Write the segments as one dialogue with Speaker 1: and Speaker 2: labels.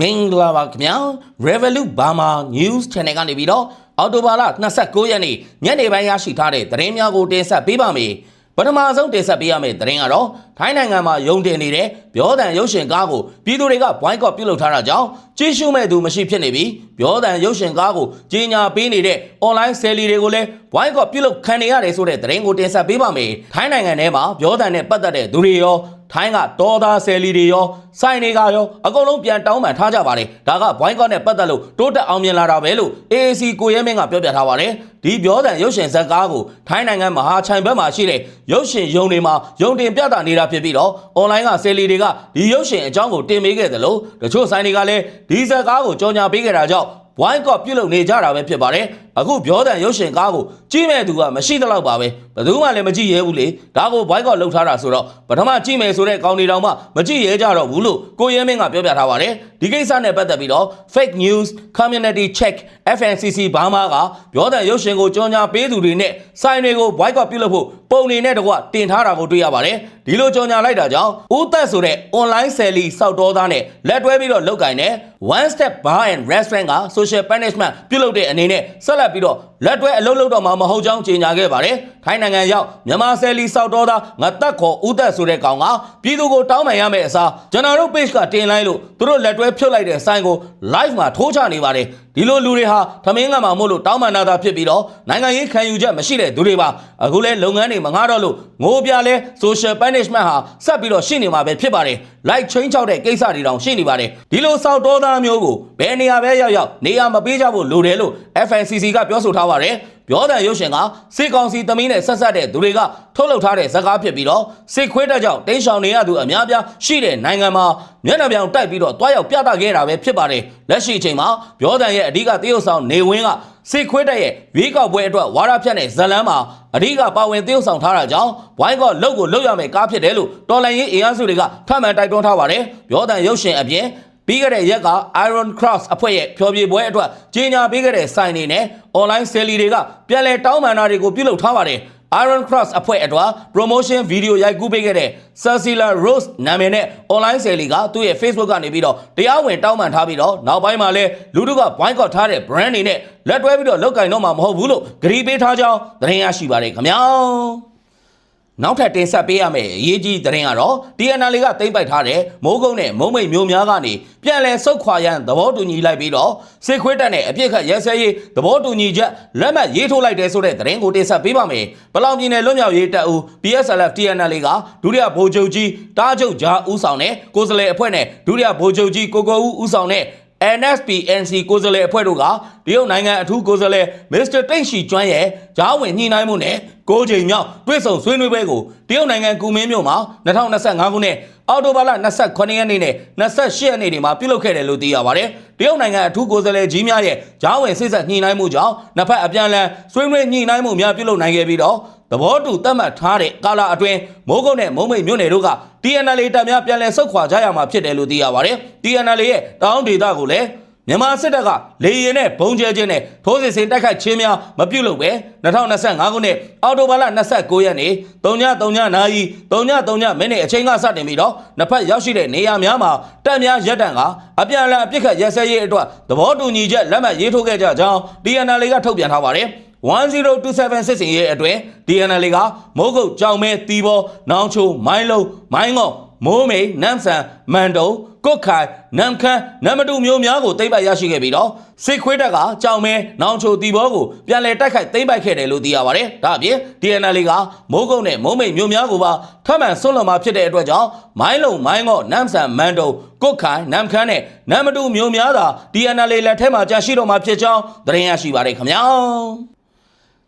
Speaker 1: မင်္ဂလာပါခင်ဗျာ Revolut Burma News Channel ကနေပြီးတော့အော်တိုဘာလ29ရက်နေ့ညနေပိုင်းရရှိထားတဲ့သတင်းများကိုတင်ဆက်ပေးပါမယ်ပထမဆုံးတင်ဆက်ပေးရမယ့်သတင်းကတော့ထိုင်းနိုင်ငံမှာယုံတင်နေတဲ့ပြောတန်ရုပ်ရှင်ကားကိုပြည်သူတွေကဘွိုင်းကော့ပြုတ်လုပ်ထားတာကြောင့်ကြီးရှုမဲ့သူမရှိဖြစ်နေပြီးပြောတန်ရုပ်ရှင်ကားကိုကြီးညာပေးနေတဲ့ online seller တွေကိုလည်းဘွိုင်းကော့ပြုတ်လုပ်ခံနေရတယ်ဆိုတဲ့သတင်းကိုတင်ဆက်ပေးပါမယ်ထိုင်းနိုင်ငံထဲမှာပြောတန်နဲ့ပတ်သက်တဲ့သူတွေရော ထိုင်းကဒေါ်သားဆယ်လီတွေရောစိုင်းတွေကရောအကုန်လုံးပြန်တောင်းပန်ထားကြပါတယ်ဒါကဘွိုင်းကော့နဲ့ပတ်သက်လို့တိုးတက်အောင်မြင်လာတာပဲလို့ AAC ကိုရဲမင်းကပြောပြထားပါတယ်ဒီပြောတန်ရုပ်ရှင်ဇာတ်ကားကိုထိုင်းနိုင်ငံမဟာချိုင်ဘက်မှာရှိတဲ့ရုပ်ရှင်ရုံတွေမှာရုံတင်ပြသနေတာဖြစ်ပြီးတော့ online ကဆယ်လီတွေကဒီရုပ်ရှင်အကြောင်းကိုတင်ပေးခဲ့တယ်လို့တချို့ဆိုင်တွေကလည်းဒီဇာတ်ကားကိုကြော်ညာပေးခဲ့တာကြောင့် ဝိုင်းကော့ပြုတ်လုပ်နေကြတာပဲဖြစ်ပါတယ်အခုပြောတဲ့ရုပ်ရှင်ကားကိုကြည့်မဲ့သူကမရှိတော့လောက်ပါပဲဘယ်သူမှလည်းမကြည့်ရဲဘူးလေဒါကိုဝိုင်းကော့လှုပ်ထားတာဆိုတော့ပထမကြည့်မယ်ဆိုတဲ့ကောင်းနေတောင်မှမကြည့်ရဲကြတော့ဘူးလို့ကိုရဲမင်းကပြောပြထားပါတယ်ဒီကိစ္စနဲ့ပတ်သက်ပြီးတော့ fake news community check FNCC ဘာမှကပြောတဲ့ရုပ်ရှင်ကိုကြော်ညာပေးသူတွေနဲ့ဆိုင်တွေကိုဝိုင်းကော့ပြုတ်လုပ်ဖို့ပုံနေနဲ့တကွတင်ထားတာကိုတွေ့ရပါတယ် ဒီလိုကြော်ညာလိုက်တာကြောင့်ဦးသက်ဆိုတဲ့ online selly စောက်တော်သားနဲ့လက်တွဲပြီးတော့လုတ်ကင်တဲ့ one step bar and restaurant က social punishment ပြုတ်လုပ်တဲ့အနေနဲ့ဆက်လက်ပြီးတော့ လက်တွဲအလုပ်လုပ်တော့မှာမဟုတ်ကြောင်းကြေညာခဲ့ပါတယ်ထိုင်းနိုင်ငံရောက်မြန်မာဆယ်လီစောက်တော်သားငါတက်ခေါ်ဦးသက်ဆိုတဲ့ကောင်ကပြည်သူကိုတောင်းပန်ရမယ့်အစားကျွန်တော်တို့ page ကတင်လိုက်လို့သူတို့လက်တွဲဖြုတ်လိုက်တဲ့ဆိုင်ကို live မှာထိုးချနေပါတယ်ဒီလိုလူတွေဟာသမင်းငတ်မှာမို့လို့တောင်းပန်တာသာဖြစ်ပြီးတော့နိုင်ငံရေးခံယူချက်မရှိတဲ့သူတွေပါအခုလဲလုပ်ငန်းတွေမငှားတော့လို့ငိုပြလဲ social punishment ဟာဆက်ပြီးတော့ရှိနေမှာပဲဖြစ်ပါတယ် like change ချောက်တဲ့ကိစ္စတွေတောင်ရှိနေပါတယ်ဒီလိုစောက်တော်သားမျိုးကိုဘယ်နေရာပဲရောက်ရောက်နေရာမပေးကြဖို့လိုတယ်လို့ FNCC ကပြောဆိုထားပါတယ်ပြောတဲ့ရုပ်ရှင်ကစစ်ကောင်စီသမီးနဲ့ဆက်ဆက်တဲ့သူတွေကထုတ်လုပ်ထားတဲ့ဇာတ်ကားဖြစ်ပြီးတော့စစ်ခွေးတက်ကြောင့်တင်းရှောင်နေရသူအများပြားရှိတဲ့နိုင်ငံမှာမျက်နှာပြောင်တိုက်ပြီးတော့တွားရောက်ပြသခဲ့တာပဲဖြစ်ပါတယ်လက်ရှိအချိန်မှာပြောတဲ့ရဲ့အဓိကတရုတ်ဆောင်နေဝင်းကစစ်ခွေးတက်ရဲ့ရွေးကောက်ပွဲအတွက်ဝါရဖြတ်တဲ့ဇလန်းမှာအဓိကပါဝင်တရုတ်ဆောင်ထားတာကြောင့်ဘွိုင်းကောလုတ်ကိုလုတ်ရမယ်ကားဖြစ်တယ်လို့တော်လန်ရေးအင်အားစုတွေကထပ်မံတိုက်တွန်းထားပါတယ်ပြောတဲ့ရုပ်ရှင်အပြင် ပြီးခဲ့တဲ့ရက်က Iron Cross အဖွဲ့ရဲ့ဖျော်ဖြေပွဲအတွက်ကြီးညာပေးခဲ့တဲ့စိုင်တွေနဲ့ online seller တွေကပြန်လည်တောင်းပန်တာတွေကိုပြုလုပ်ထားပါတယ်။ Iron Cross အဖွဲ့အတွက် promotion video ရိုက်ကူးပေးခဲ့တဲ့ Cecilia Rose နာမည်နဲ့ online seller ကသူ့ရဲ့ Facebook ကနေပြီးတော့တရားဝင်တောင်းပန်ထားပြီးတော့နောက်ပိုင်းမှာလည်းလူတို့က boycott ထားတဲ့ brand တွေနဲ့လက်တွဲပြီးတော့လောက်ကင်တော့မှာမဟုတ်ဘူးလို့ဂရီပေးထားကြောင်းသတင်းရရှိပါတယ်ခင်ဗျာ။ နောက်ထပ်တင်ဆက်ပေးရမယ့်အရေးကြီးသတင်းကတော့ TNL ကတိမ့်ပိုက်ထားတဲ့မိုးကုတ်နဲ့မုံမိတ်မျိုးများကနေပြန်လည်ဆုတ်ခွာရန်သဘောတူညီလိုက်ပြီးတော့စစ်ခွေးတပ်နဲ့အပြစ်ခတ်ရဲစဲရေးသဘောတူညီချက်လက်မှတ်ရေးထိုးလိုက်တဲ့ဆိုတဲ့သတင်းကိုတင်ဆက်ပေးပါမယ်။ပလောင်ပြည်နယ်လွတ်မြောက်ရေးတပ်ဦး PSLF TNL ကဒုတိယဗိုလ်ချုပ်ကြီးတားချုပ်ကြားဦးဆောင်တဲ့ကိုယ်စားလှယ်အဖွဲ့နဲ့ဒုတိယဗိုလ်ချုပ်ကြီးကိုကိုဦးဦးဆောင်တဲ့ NSPNC ကိုယ်စားလှယ်အဖွဲ့တို့ကတရုတ်နိုင်ငံအထူးကိုယ်စားလှယ်မစ္စတာတိန့်ရှီကျွမ်းရဲ့ဂျားဝင်ညှိနှိုင်းမှုနဲ့ကိုချိန်မြောက်တွေ့ဆုံဆွေးနွေးပွဲကိုတရုတ်နိုင်ငံကူမင်းမြို့မှာ2025ခုနှစ်အောက်တိုဘာလ29ရက်နေ့နဲ့28ရက်နေ့တွေမှာပြုလုပ်ခဲ့တယ်လို့သိရပါတယ်။တရုတ်နိုင်ငံအထူးကိုယ်စားလှယ်ကြီးများရဲ့ဂျားဝင်စိတ်ဆက်ညှိနှိုင်းမှုကြောင့်နှစ်ဖက်အပြန်အလှန်ဆွေးနွေးညှိနှိုင်းမှုများပြုလုပ်နိုင်ခဲ့ပြီးတော့ သဘောတူသတ်မှတ်ထားတဲ့ကာလအတွင်းမိုးကုတ်နဲ့မုံမိတ်မြို့နယ်တို့က TNL တပ်များပြန်လည်ဆုတ်ခွာကြရမှာဖြစ်တယ်လို့သိရပါတယ်။ TNL ရဲ့တောင်းဒေသကိုလည်းမြန်မာစစ်တပ်ကလေရင်နဲ့ဘုံကျဲခြင်းနဲ့ထိုးစစ်ဆင်တိုက်ခိုက်ခြင်းများမပြုလုပ်ပဲ2025ခုနှစ်အောက်တိုဘာလ29ရက်နေ့3ည3ညနာရီ3ည3ညမိနစ်အချိန်ကစတင်ပြီးတော့နှစ်ဖက်ရောက်ရှိတဲ့နေရာများမှာတပ်များရပ်တန့်ကအပြန်အလှန်အပြစ်ခတ်ရက်စဲရေးအတွက်သဘောတူညီချက်လက်မှတ်ရေးထိုးခဲ့ကြကြောင်း TNL ကထုတ်ပြန်ထားပါတယ် 1027စစ်စင်ရဲ့အတွင်း DNL ကမိုးကုတ်ကြောင်မဲတီဘောနောင်ချိုမိုင်းလုံးမိုင်းငေါမိုးမိန်နမ်ဆန်မန်တုံကုတ်ခိုင်နမ်ခမ်းနမ်မတူမျိုးများကိုသိမ်းပိုက်ရရှိခဲ့ပြီးတော့စစ်ခွေးတပ်ကကြောင်မဲနောင်ချိုတီဘောကိုပြန်လည်တိုက်ခိုက်သိမ်းပိုက်ခဲ့တယ်လို့သိရပါတယ်။ဒါအပြင် DNL ကမိုးကုတ်နဲ့မိုးမိန်မျိုးများကိုပါထပ်မံဆွလွန်မှာဖြစ်တဲ့အတွက်ကြောင့်မိုင်းလုံးမိုင်းငေါနမ်ဆန်မန်တုံကုတ်ခိုင်နမ်ခမ်းနဲ့နမ်မတူမျိုးများသာ DNL လက်ထဲမှာကြာရှိတော့မှာဖြစ်ကြောင်းသတင်းရရှိပါတယ်ခင်ဗျာ။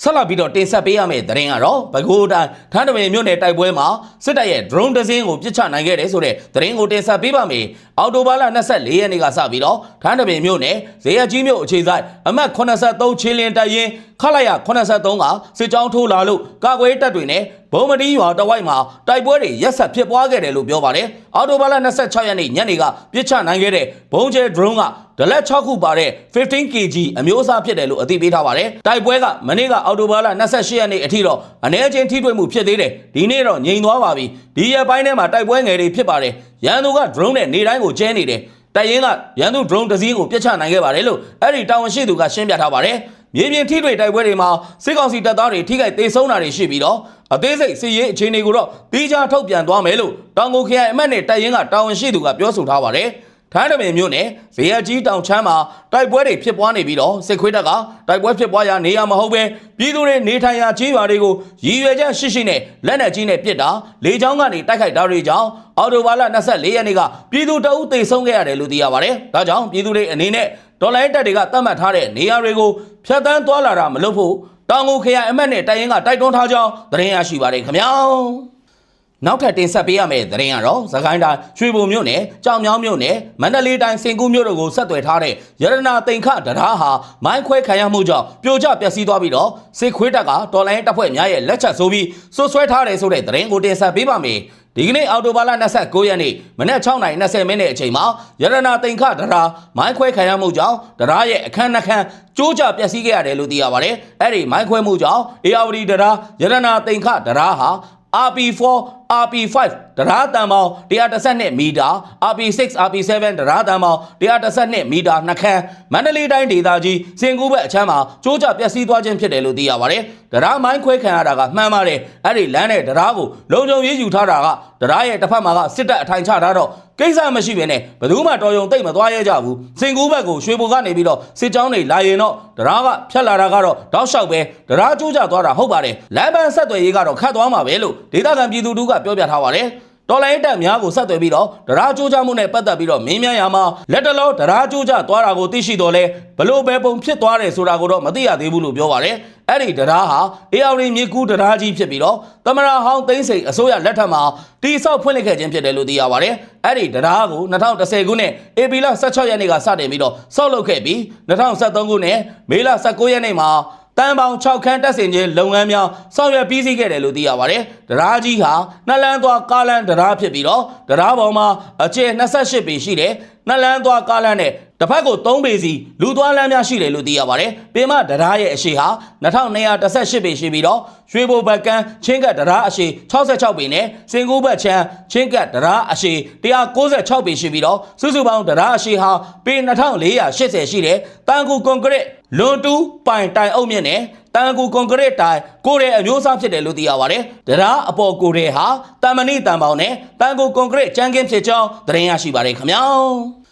Speaker 1: ဆက်လက်ပြီးတော့တင်ဆက်ပေးရမယ့်သတင်းကတော့ဘကိုးတိုင်းထန်းတပင်မြို့နယ်တိုက်ပွဲမှာစစ်တပ်ရဲ့ drone တစ်စင်းကိုပစ်ချနိုင်ခဲ့တယ်ဆိုတဲ့သတင်းကိုတင်ဆက်ပေးပါမယ်။အော်တိုဘာလ24ရက်နေ့ကစပြီးတော့ထန်းတပင်မြို့နယ်ဇေယျကြီးမြို့အခြေဆိုင်အမှတ်83ချင်းလင်းတပ်ရင်း ခလိုက်ရ83ကစစ်ကြောင်းထိုးလာလို့ကာကွယ်တပ်တွေနဲ့ဘုံမတီးရွာတဝိုက်မှာတိုက်ပွဲတွေရက်ဆက်ဖြစ်ပွားခဲ့တယ်လို့ပြောပါတယ်။အော်တိုဘာလ26ရက်နေ့ညနေကပစ်ချနိုင်ခဲ့တဲ့ဘုံကျဲ drone ကဒလက်6ခုပါတဲ့ 15kg အမျိုးအစားဖြစ်တယ်လို့အသိပေးထားပါတယ်။တိုက်ပွဲကမနေ့ကအော်တိုဘာလ28ရက်နေ့အထိတော့အနေအချင်းထိတွေ့မှုဖြစ်သေးတယ်။ဒီနေ့တော့ငြိမ်သွားပါပြီ။ဒီရက်ပိုင်းထဲမှာတိုက်ပွဲငယ်တွေဖြစ်ပါတယ်။ရန်သူက drone နဲ့နေတိုင်းကိုကျဲနေတယ်။တိုင်ရင်ကရန်သူ drone တစ်စီးကိုပြစ်ချနိုင်ခဲ့ပါတယ်လို့အဲ့ဒီတာဝန်ရှိသူကရှင်းပြထားပါတယ် မြေပြင်ထိတွေ့တိုက်ပွဲတွေမှာစစ်ကောင်စီတပ်သားတွေထိခိုက်ဒေဆုံးတာတွေရှိပြီးတော့အသေးစိတ်စစ်ရေးအခြေအနေကိုတော့တီးခြားထုတ်ပြန်သွားမယ်လို့တောင်ကိုခရိုင်အမတ်နဲ့တိုင်ရင်ကတာဝန်ရှိသူကပြောဆိုထားပါတယ်ထိုင်းတပင်မြို့နယ်ဇေယျကြီးတောင်ချမ်းမှာတိုက်ပွဲတွေဖြစ်ပွားနေပြီးတော့စစ်ခွေးတပ်ကတိုက်ပွဲဖြစ်ပွားရာနေရာမဟုတ်ပဲပြည်သူတွေနေထိုင်ရာခြေရွာတွေကိုရည်ရွယ်ချက်ရှိရှိနဲ့လက်နက်ကြီးနဲ့ပစ်တာလေကြောင်းကနေတိုက်ခိုက်တာတွေကြောင့်အော်တိုဘာလ24ရက်နေ့ကပြည်သူတအုပ်သေဆုံးခဲ့ရတယ်လို့သိရပါတယ်။ဒါကြောင့်ပြည်သူတွေအနေနဲ့ ဒေါ်လာတက်တွေကသတ်မှတ်ထားတဲ့နေရာတွေကိုဖျက်ဆီးသွားလာတာမလုပ်ဖို့တောင်ကိုခရိုင်အမတ်နဲ့တိုင်ရင်ကတိုက်တွန်းထားကြောင်းသတင်းရရှိပါတယ်ခင်ဗျာ။ နောက်ထပ်တင်ဆက်ပေးရမယ့်သတင်းကတော့သခိုင်းတိုင်းရွှေဘုံမြို့နယ်ကြောင်မြောင်းမြို့နယ်မန္တလေးတိုင်းစင်ကူးမြို့တို့ကိုဆက်သွယ်ထားတဲ့ရတနာတိန်ခတရားဟာမိုင်းခွဲခံရမှုကြောင့်ပြိုကျပျက်စီးသွားပြီးတော့စစ်ခွေးတပ်ကတော်လိုင်းတပ်ဖွဲ့များရဲ့လက်ချက်ဆိုပြီးဆွဆွဲထားတယ်ဆိုတဲ့သတင်းကိုတင်ဆက်ပေးပါမယ်။ဒီကနေ့အော်တိုဘာလ29ရက်နေ့မနက်6:20မိနစ်အချိန်မှာရတနာတိန်ခတရားမိုင်းခွဲခံရမှုကြောင့်တရားရဲ့အခန်းနှခမ်းကျိုးကျပျက်စီးခဲ့ရတယ်လို့သိရပါတယ်။အဲ့ဒီမိုင်းခွဲမှုကြောင့် ARD တရားရတနာတိန်ခတရားဟာ RP4 RP5 ဒရာတန်ပေါင်း132မီတာ RP6 RP7 ဒရာတန်ပေါင်း132မီတာနှစ်ခမ်းမန္တလေးတိုင်းဒေသကြီးစင်ကူးဘက်အချမ်းမှာကျိုးကျပျက်စီးသွားခြင်းဖြစ်တယ်လို့သိရပါတယ်။ဒရာမိုင်းခွဲခံရတာကမှန်ပါတယ်။အဲ့ဒီလမ်းနဲ့ဒရာကိုလုံခြုံရေးယူထားတာကဒရာရဲ့တစ်ဖက်မှာကစစ်တပ်အထိုင်ချထားတော့ကိစ္စမရှိဘဲနဲ့ဘယ်သူမှတော်ယုံတိတ်မသွားရဲကြဘူး။စင်ကူးဘက်ကိုရွှေဘိုကနေပြီးတော့စစ်ကြောင်းတွေလာရင်တော့ဒရာကဖြတ်လာတာကတော့တောက်လျှောက်ပဲဒရာကျိုးကျသွားတာဟုတ်ပါတယ်။လမ်းပန်းဆက်သွယ်ရေးကတော့ခတ်သွားမှာပဲလို့ဒေသခံပြည်သူတို့ကပြောပြထားပါတယ်။တော်လိုင်းတက်များကိုဆက်သွယ်ပြီးတော့ဒရာကြိုးကြမှုနဲ့ပတ်သက်ပြီးတော့မင်းများရမှာလက်တလောဒရာကြိုးကြသွားတာကိုသိရှိတော့လဲဘလို့ပဲပုံဖြစ်သွားတယ်ဆိုတာကိုတော့မသိရသေးဘူးလို့ပြောပါတယ်အဲ့ဒီဒရာဟာအေယာရီမြေကူးဒရာကြီးဖြစ်ပြီးတော့သမရဟောင်းသိန်းစိန်အစိုးရလက်ထက်မှာတိဆောက်ဖွင့်လှစ်ခဲ့ခြင်းဖြစ်တယ်လို့သိရပါတယ်အဲ့ဒီဒရာကို2010ခုနှစ်ဧပြီလ16ရက်နေ့ကစတင်ပြီးတော့ဆောက်လုပ်ခဲ့ပြီး2023ခုနှစ်မေလ19ရက်နေ့မှာ တန်ပေါင်6ခန်းတက်ဆင်ခြင်းလုပ်ငန်းများဆောင်ရွက်ပြီးစီးခဲ့တယ်လို့သိရပါတယ်။တရားကြီးဟာနှစ်လန်းသွားကားလန်းတရားဖြစ်ပြီးတော့တရားပေါ်မှာအကျယ်28ပေရှိတယ်။နှစ်လန်းသွားကားလန်းနဲ့တစ်ဖက်ကို3ပေစီလူသွားလမ်းများရှိတယ်လို့သိရပါတယ်။ပင်မတရားရဲ့အရှိဟာ2218ပေရှိပြီးတော့ရွှေဘိုဘက်ကန်းချင်းကတ်တရားအရှိ66ပေနဲ့စင်ကူးဘက်ချမ်းချင်းကတ်တရားအရှိ196ပေရှိပြီးတော့စုစုပေါင်းတရားအရှိဟာပေ2480ရှိတယ်။တန်ကူကွန်ကရစ်လွန်တူးပိုင်တိုင်အုပ်မြင့်နဲ့ တန်ကူကွန်ကရစ်တိုင်ကိုရဲအမျိုးအစားဖြစ်တယ်လို့သိရပါတယ်။တရားအပေါ်ကိုရဲဟာတန်မဏိတန်ပေါင်းနဲ့တန်ကူကွန်ကရစ်ကျန်းကင်းဖြစ်ကြောင်းသတင်းရရှိပါတယ်ခင်ဗျာ။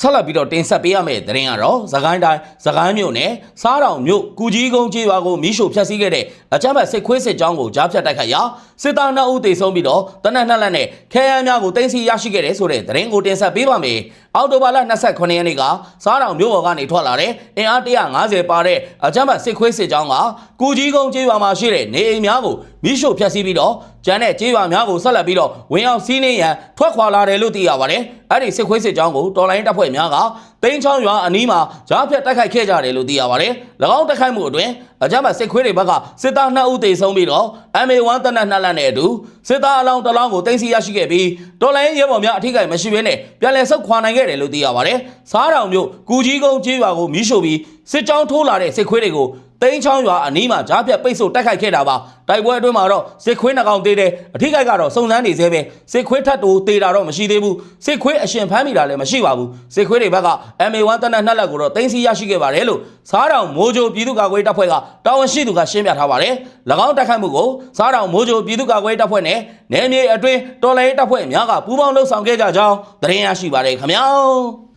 Speaker 1: ဆက်လက်ပြီးတော့တင်ဆက်ပေးရမယ့်သတင်းကတော့သခိုင်းတိုင်းသခိုင်းမြို့နယ်စားတောင်မြို့ကုကြီးကုန်းကျေးရွာကိုမိရှို့ဖျက်ဆီးခဲ့တဲ့အကြမ်းဖက်စစ်ခွေးစစ်ကြောင်းကိုကြားဖြတ်တိုက်ခိုက်ရာစစ်သား2ဦးသေဆုံးပြီးတော့တနက်နှစ်လက်နဲ့ခဲယမ်းများကိုတင်စီရရှိခဲ့တဲ့ဆိုတဲ့သတင်းကိုတင်ဆက်ပေးပါမယ်။အောက်တိုဘာလ29ရက်နေ့ကစားတောင်မြို့ပေါ်ကနေထွက်လာတဲ့အင်အား150ပါတဲ့အကြမ်းဖက်စစ်ခွေးစစ်ကြောင်းကကုကြီးကုန်းကျေးရွာမှာရှိတဲ့နေအိမ်များကိုမိရှို့ဖျက်ဆီးပြီးတော့ကျန်တဲ့ကျေးရွာများကိုဆက်လက်ပြီးတော့ဝင်အောင်စီးနှင်းရန်ထွက်ခွာလာတယ်လို့သိရပါတယ်။အဲ့ဒီစစ်ခွေးစစ်ကြောင်းကိုတော်လိုင်းတပ်ဖွဲ့များက တိန်းချောင်းရွာအနီးမှာကြားဖြတ်တိုက်ခိုက်ခဲ့ကြတယ်လို့သိရပါတယ်။၎င်းတိုက်ခိုက်မှုအတွင်းအကြမ်းဖက်စစ်ခွေးတွေဘက်ကစစ်သား2ဦးသေဆုံးပြီးတော့ MA1 တနက်2လက်နဲ့အတူစစ်သားအလောင်းတစ်လောင်းကိုတင်စီရရှိခဲ့ပြီးတော်လိုင်းရဲဘော်များအထိကိမရှိဘဲနဲ့ပြန်လည်ဆုတ်ခွာနိုင်ခဲ့တယ်လို့သိရပါတယ်။စားတောင်မြို့ကူကြီးကုန်းကျေးရွာကိုမီးရှို့ပြီးစစ်ကြောင်းထိုးလာတဲ့စစ်ခွေးတွေကို တိန်းချောင်းရွာအနီးမှာကြားဖြတ်ပိတ်ဆို့တိုက်ခိုက်ခဲ့တာပါတိုက်ပွဲအတွင်းမှာတော့စစ်ခွေးနှကောင်သေးတယ်အထိကိကတော့စုံစမ်းနေသေးပဲစစ်ခွေးထပ်တူသေးတာတော့မရှိသေးဘူးစစ်ခွေးအရှင်ဖမ်းမိတာလည်းမရှိပါဘူးစစ်ခွေးတွေဘက်က MA1 တနက်နှစ်လက်ကိုတော့တိန်းစီရရှိခဲ့ပါတယ်လို့စားတောင်မိုးကြိုပြည်သူ့ကာကွယ်တပ်ဖွဲ့ကတာဝန်ရှိသူကရှင်းပြထားပါတယ်၎င်းတိုက်ခိုက်မှုကိုစားတောင်မိုးကြိုပြည်သူ့ကာကွယ်တပ်ဖွဲ့နဲ့နယ်မြေအတွင်းတော်လှန်ရေးတပ်ဖွဲ့များကပူးပေါင်းလှုပ်ဆောင်ခဲ့ကြကြောင်းသတင်းရရှိပါတယ်ခင်ဗျာ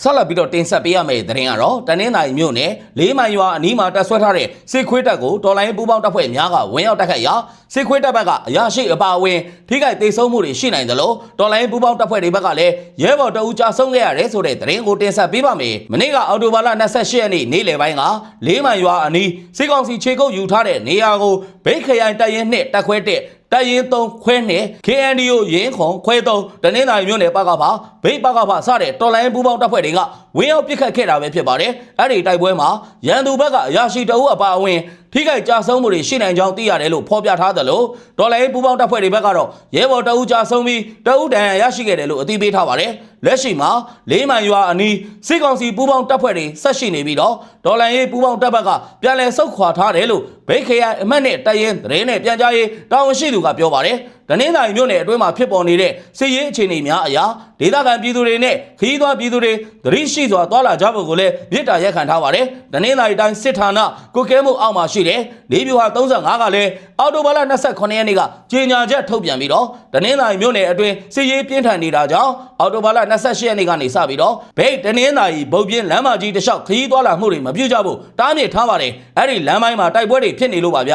Speaker 1: ဆက်လက်ပြီးတော့တင်ဆက်ပေးရမယ့်သတင်းကတော့တနင်္သာရီမြို့နယ်လေးမိုင်ရွာအနီးမှာတပ်ဆွဲထားတဲ့စစ်ခွေးတပ်ကိုတော်လိုင်းပူးပေါင်းတပ်ဖွဲ့များကဝင်ရောက်တိုက်ခိုက်ရာစစ်ခွေးတပ်ဘက်ကအရာရှိအပါအဝင်ထိခိုက်ဒေဆုံးမှုတွေရှိနိုင်တယ်လို့တော်လိုင်းပူးပေါင်းတပ်ဖွဲ့တွေဘက်ကလည်းရဲဘော်တအူးကြာဆုံးခဲ့ရတယ်ဆိုတဲ့သတင်းကိုတင်ဆက်ပေးပါမယ်။မနေ့ကအော်တိုဘာလ28ရက်နေ့နေ့လယ်ပိုင်းကလေးမိုင်ရွာအနီးစစ်ကောင်စီခြေကုပ်ယူထားတဲ့နေရာကိုဘိတ်ခရိုင်တပ်ရင်းနှစ်တပ်ခွဲတဲ့ တပ်ရင်း3ခွဲနဲ့ KNDO ရင်းခွန်ခွဲ3တနင်္သာရီမြို့နယ်ပကဖဘိတ်ပကဖစတဲ့တော်လိုင်းပူးပေါင်းတပ်ဖွဲ့တွေက ဝင်းရောက်ပစ်ခတ်ခဲ့တာပဲဖြစ်ပါတယ်။အဲ့ဒီတိုက်ပွဲမှာရန်သူဘက်ကအရာရှိတအုပ်အပါအဝင်ထိခိုက်ကြဆုံးမှုတွေရှိနိုင်ကြောင်းသိရတယ်လို့ဖော်ပြထားသလိုဒေါ်လာရေးပူပေါင်းတပ်ဖွဲ့တွေဘက်ကတော့ရဲဘော်တအုပ်ကြဆုံးပြီးတအုပ်တန်ရရှိခဲ့တယ်လို့အသိပေးထားပါတယ်လက်ရှိမှာလေးမိုင်ရွာအနီးစစ်ကောင်စီပူပေါင်းတပ်ဖွဲ့တွေဆက်ရှိနေပြီးတော့ဒေါ်လာရေးပူပေါင်းတပ်ဘက်ကပြန်လည်ဆုတ်ခွာထားတယ်လို့ဘိတ်ခရိုင်အမတ်နဲ့တရင်သတင်းနဲ့ပြန်ကြားရေးတာဝန်ရှိသူကပြောပါတယ်တနင်္သာရီမြို့နယ်အတွင်းမှာဖြစ်ပေါ်နေတဲ့စစ်ရေးအခြေအနေများအရာဒေသခံပြည်သူတွေနဲ့ခရီးသွားပြည်သူတွေသတိရှိစွာတွာလာကြဖို့ကိုလည်းမြစ်တာရက်ခံထားပါတယ်တနင်္သာရီတိုင်းစစ်ဌာနကုကဲမှုအောက်မှာရှိတဲ့လေပြူဟာ35ကလည်းအော်တိုဘာလ29ရက်နေ့ကကြေညာချက်ထုတ်ပြန်ပြီးတော့တနင်္သာရီမြို့နယ်အတွင်းစစ်ရေးပြင်းထန်နေတာကြောင့်အော်တိုဘာလ28ရက်နေ့ကနေစပြီးတော့ဘိတ်တနင်္သာရီဗုတ်ပြင်းလမ်းမကြီးတစ်လျှောက်ခရီးသွားလာမှုတွေမပြုကြဖို့တားမြစ်ထားပါတယ်အဲ့ဒီလမ်းပိုင်းမှာတိုက်ပွဲတွေဖြစ်နေလို့ပါဗျ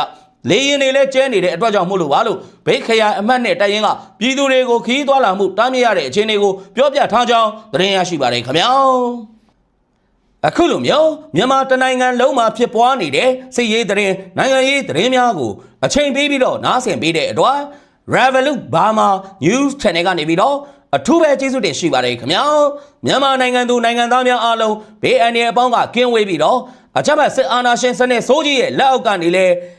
Speaker 1: လေရင်တွေလည်းကျဲနေတဲ့အတွက်ကြောင့်မို့လို့ပါလို့ဘိတ်ခရိုင်အမှတ်နဲ့တိုင်ရင်ကပြည်သူတွေကိုခရီးသွားလာမှုတားမြစ်ရတဲ့အခြေအနေကိုပြောပြထားကြောင်းသတင်းရရှိပါတယ်ခင်ဗျာအခုလိုမျိုးမြန်မာတနိုင်ငံလုံးမှာဖြစ်ပွားနေတဲ့စစ်ရေးသတင်းနိုင်ငံရေးသတင်းများကိုအချိန်ပေးပြီးတော့နားဆင်ပေးတဲ့အတွက် Revolut Burma News Channel ကနေပြီးတော့အထူးပဲကျေးဇူးတင်ရှိပါတယ်ခင်ဗျာမြန်မာနိုင်ငံသူနိုင်ငံသားများအားလုံးဘေးအန္တရာယ်အပေါင်းကကင်းဝေးပြီးတော့အကြမ်းဖက်စစ်အာဏာရှင်စနစ်ဆိုးကြီးရဲ့လက်အောက်ကနေလည်း